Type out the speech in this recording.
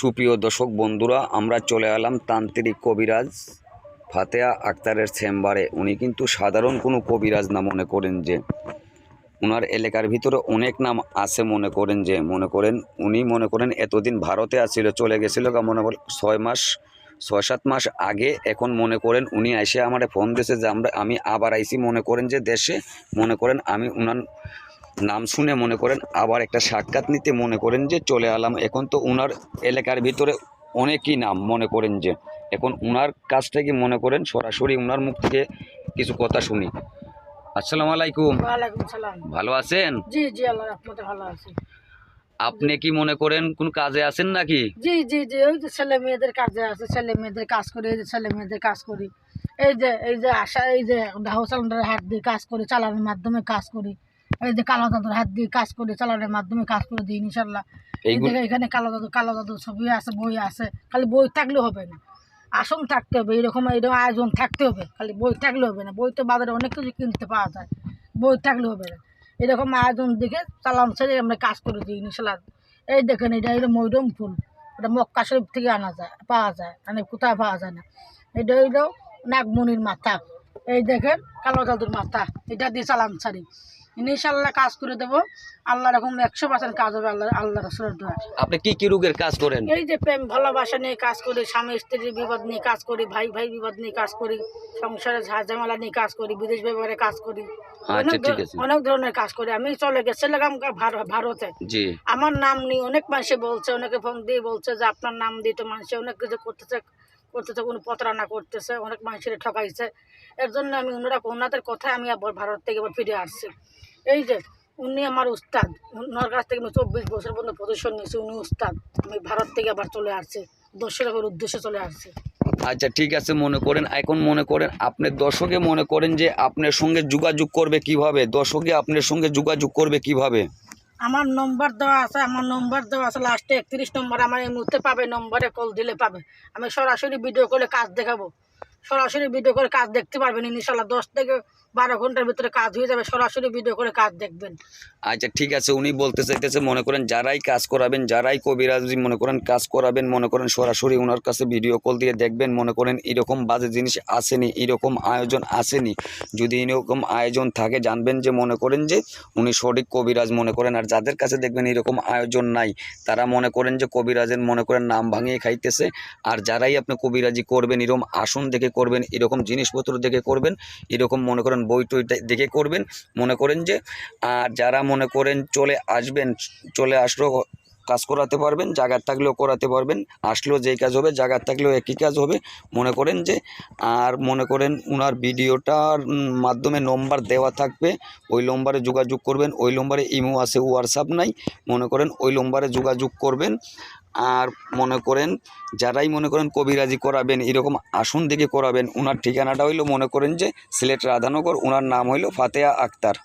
সুপ্রিয় দর্শক বন্ধুরা, আমরা চলে এলাম তান্ত্রিক কবিরাজ ফাতেহা আক্তারের চেম্বারে। উনি কিন্তু সাধারণ কোনো কবিরাজ না মনে করেন যে ওনার এলাকার ভিতরে অনেক নাম আছে মনে করেন যে, মনে করেন উনি মনে করেন এতদিন ভারতে আসছিল চলে গেছিল মনে করেন ছয় মাস, ছয় সাত মাস আগে এখন মনে করেন উনি এসে আমার ফোন দিয়েছে যে আমরা, আমি আবার আইসি মনে করেন যে দেশে, মনে করেন আমি উনার নাম শুনে মনে করেন আবার একটা সাক্ষাৎ নিতে মনে করেন যে চলে এলাম। এখন তো উনার এলাকার ভিতরে অনেকই নাম মনে করেন যে। এখন উনার কাছ থেকে মনে করেন সরাসরি উনার মুখ থেকে কিছু কথা শুনি। আসসালামু আলাইকুম। ভালো আছেন? জি জি আল্লাহ রহমতে ভালো আছি। আপনি কি মনে করেন কোন কাজে আছেন নাকি? জি জি জি ওই যে ছেলে মেয়েদের কাজে আছে ছেলে মেয়েদের কাজ করি এই যে ছেলে মেয়েদের কাজ করি। এই যে এই যে আশা এই যে হাউস হাত দিয়ে কাজ করি চালানোর মাধ্যমে কাজ করি। যে কালো দাদুর হাত দিয়ে কাজ করি চালানোর মাধ্যমে কাজ করে দিই ইনশাল্লাহ। এই এখানে কালো দাদু কালো দাদুর ছবি আছে বই আছে খালি বই থাকলে হবে না। আসন থাকতে হবে এরকম এরকম আয়োজন থাকতে হবে খালি বই থাকলে হবে না। বই তো বাজারে অনেক কিছু কিনতে পাওয়া যায় বই থাকলে হবে না। এরকম আয়োজন দেখে চালান ছেড়ে আমরা কাজ করে দিই ইনশাল্লাহ। এই দেখেন এটা হলো মৈরম ফুল। এটা মক্কা শরীফ থেকে আনা যায় পাওয়া যায় মানে কোথায় পাওয়া যায় না। এটা হইল নাগমণির মাথা। এই দেখেন কালো জাদুর মাথা। এটা দিয়ে চালান ছাড়ি। ইনশাল্লাহ কাজ করে দেবো। আল্লাহ রকম একশো পার্সেন্ট কাজ হবে আল্লাহ আল্লাহ রসুলের দোয়া আপনি কি কি রোগের কাজ করেন? এই যে প্রেম ভালোবাসা নিয়ে কাজ করি স্বামী স্ত্রীর বিপদ নিয়ে কাজ করি ভাই ভাই বিপদ নিয়ে কাজ করি সংসারে ঝামেলা নিয়ে কাজ করি বিদেশ ব্যবহারে কাজ করি। আচ্ছা অনেক ধরনের কাজ করি। আমি চলে গেছিলাম ভারতে। আমার নাম নিয়ে অনেক মানুষে বলছে অনেকে ফোন দিয়ে বলছে যে আপনার নাম দিয়ে তো মানুষে অনেক কিছু করতেছে। করতেছে কোনো প্রতারণা করতেছে, অনেক মানুষের ঠকাইছে। এর জন্য আমি ওনারা ওনাদের কথায় আমি আবার ভারত থেকে আবার ফিরে আসছি। এই যে, উনি আমার উস্তাদ, ওনার কাছ থেকে আমি চব্বিশ বছর পর্যন্ত প্রদর্শন নিয়েছি, উনি উস্তাদ। আমি ভারত থেকে আবার চলে আসছি, দর্শকের উদ্দেশ্যে চলে আসছি। আচ্ছা ঠিক আছে, মনে করেন, এখন মনে করেন, আপনি দর্শকে মনে করেন যে আপনার সঙ্গে যোগাযোগ করবে কীভাবে? দর্শকে আপনার সঙ্গে যোগাযোগ করবে কীভাবে? আমার নম্বর দেওয়া আছে, আমার নম্বর দেওয়া আছে লাস্টে একত্রিশ নম্বর আমার এই মুহূর্তে পাবে নম্বরে কল দিলে পাবে। আমি সরাসরি ভিডিও কলে কাজ দেখাবো। সরাসরি ভিডিও করে কাজ দেখতে পারবেন ইনশাল্লাহ দশ থেকে বারো ঘণ্টার ভিতরে কাজ হয়ে যাবে, সরাসরি ভিডিও করে কাজ দেখবেন। আচ্ছা ঠিক আছে, উনি বলতে চাইতেছে, মনে করেন যারাই কাজ করাবেন, যারাই কবিরাজি মনে করেন কাজ করাবেন, মনে করেন সরাসরি ওনার কাছে ভিডিও কল দিয়ে দেখবেন, মনে করেন এরকম বাজে জিনিস আসেনি, এরকম আয়োজন আসেনি। যদি এরকম আয়োজন থাকে, জানবেন যে, মনে করেন যে, উনি সঠিক কবিরাজ মনে করেন, আর যাদের কাছে দেখবেন এরকম আয়োজন নাই, তারা মনে করেন যে, কবিরাজের মনে করেন নাম ভাঙিয়ে খাইতেছে, আর যারাই আপনি কবিরাজি করবেন, এরকম আসন দেখে করবেন, এরকম জিনিসপত্র দেখে করবেন, এরকম মনে করেন বই টই দেখে করবেন। মনে করেন যে, আর যারা মনে করেন চলে আসবেন, চলে আসলেও কাজ করাতে পারবেন জায়গার থাকলেও করাতে পারবেন, আসলেও যেই কাজ হবে জায়গার থাকলেও একই কাজ হবে। মনে করেন যে, আর মনে করেন ওনার ভিডিওটার মাধ্যমে নম্বর দেওয়া থাকবে, ওই নম্বরে যোগাযোগ করবেন, ওই নম্বরে ইমো আছে হোয়াটসঅ্যাপ নাই, মনে করেন ওই নম্বরে যোগাযোগ করবেন। আর মনে করেন যারাই মনে করেন কবিরাজি করাবেন, এরকম আসন দিকে করাবেন ওনার ঠিকানাটা হইল মনে করেন যে, সিলেট রাধানগর ওনার নাম হইল ফাতেহা আক্তার।